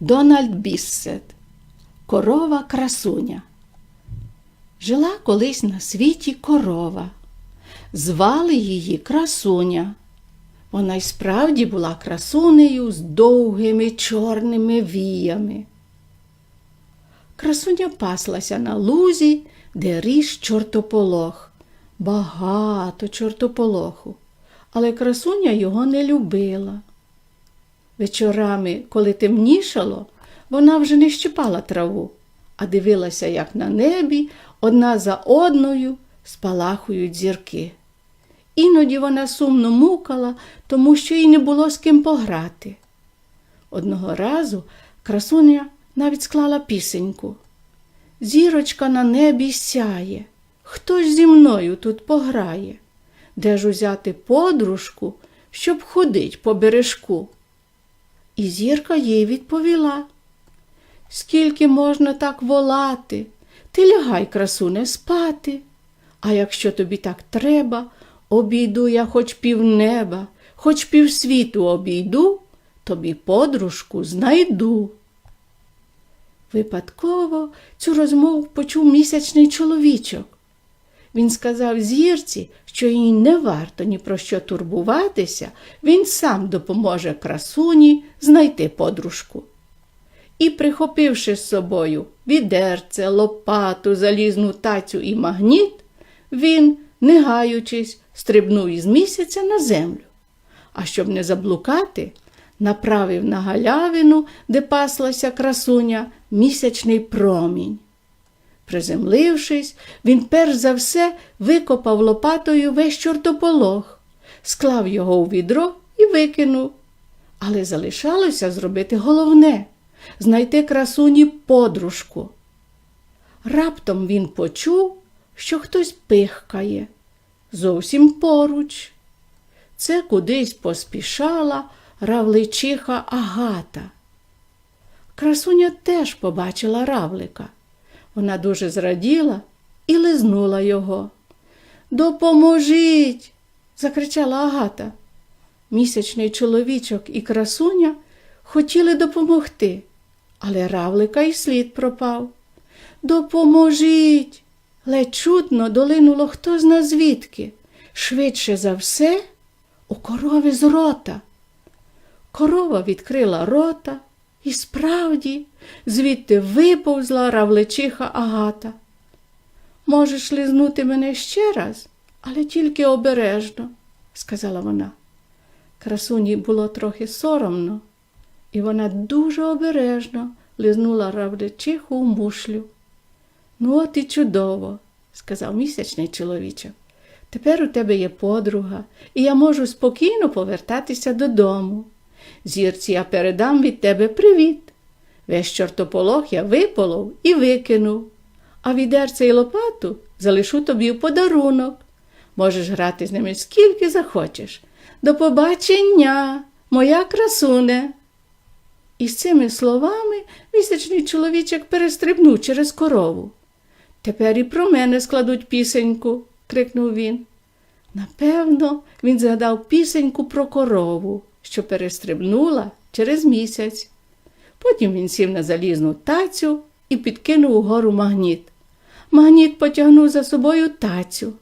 Дональд Біссет Корова красуня. Жила колись на світі корова. Звали її красуня. Вона й справді була красунею з довгими чорними віями. Красуня паслася на лузі, де ріс чортополох. Багато чортополоху, але красуня його не любила. Вечорами, коли темнішало, вона вже не щипала траву, а дивилася, як на небі одна за одною спалахують зірки. Іноді вона сумно мукала, тому що їй не було з ким пограти. Одного разу красуня навіть склала пісеньку. Зірочка на небі сяє, хто ж зі мною тут пограє? Де ж узяти подружку, щоб ходить по бережку? І зірка їй відповіла. Скільки можна так волати? Ти лягай, красуне, спати. А якщо тобі так треба, обійду я хоч півнеба, хоч півсвіту обійду, тобі подружку знайду. Випадково цю розмову почув місячний чоловічок. Він сказав зірці, що їй не варто ні про що турбуватися, він сам допоможе красуні знайти подружку. І, прихопивши з собою відерце, лопату, залізну тацю і магніт, він, не гаючись, стрибнув із місяця на землю. А щоб не заблукати, направив на галявину, де паслася красуня, місячний промінь. Приземлившись, він перш за все викопав лопатою весь чортополох, склав його у відро і викинув. Але залишалося зробити головне знайти красуні подружку. Раптом він почув, що хтось пихкає зовсім поруч. Це кудись поспішала равличиха Агата. Красуня теж побачила равлика. Вона дуже зраділа і лизнула його. Допоможіть. закричала Агата. Місячний чоловічок і красуня хотіли допомогти, але равлика й слід пропав. Допоможіть. ледь чутно долинуло хто зна звідки. Швидше за все у корови з рота. Корова відкрила рота, і справді, звідти виповзла равличиха Агата. Можеш лизнути мене ще раз, але тільки обережно, сказала вона. Красуні було трохи соромно, і вона дуже обережно лизнула равличиху у мушлю. Ну, от і чудово, сказав місячний чоловічок. Тепер у тебе є подруга, і я можу спокійно повертатися додому. Зірці я передам від тебе привіт. Весь чортополох я виполов і викинув, а відерце й лопату залишу тобі в подарунок. Можеш грати з ними скільки захочеш. До побачення, моя красуне. І з цими словами місячний чоловічок перестрибнув через корову. Тепер і про мене складуть пісеньку, крикнув він. Напевно, він згадав пісеньку про корову, що перестрибнула через місяць. Потім він сів на залізну тацю і підкинув угору магніт. Магніт потягнув за собою тацю.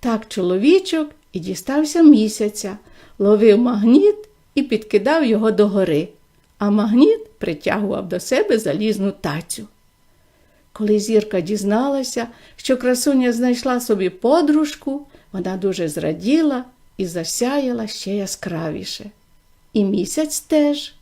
Так чоловічок і дістався місяця, ловив магніт і підкидав його догори, а магніт притягував до себе залізну тацю. Коли зірка дізналася, що красуня знайшла собі подружку, вона дуже зраділа і засяяла ще яскравіше. І місяць теж.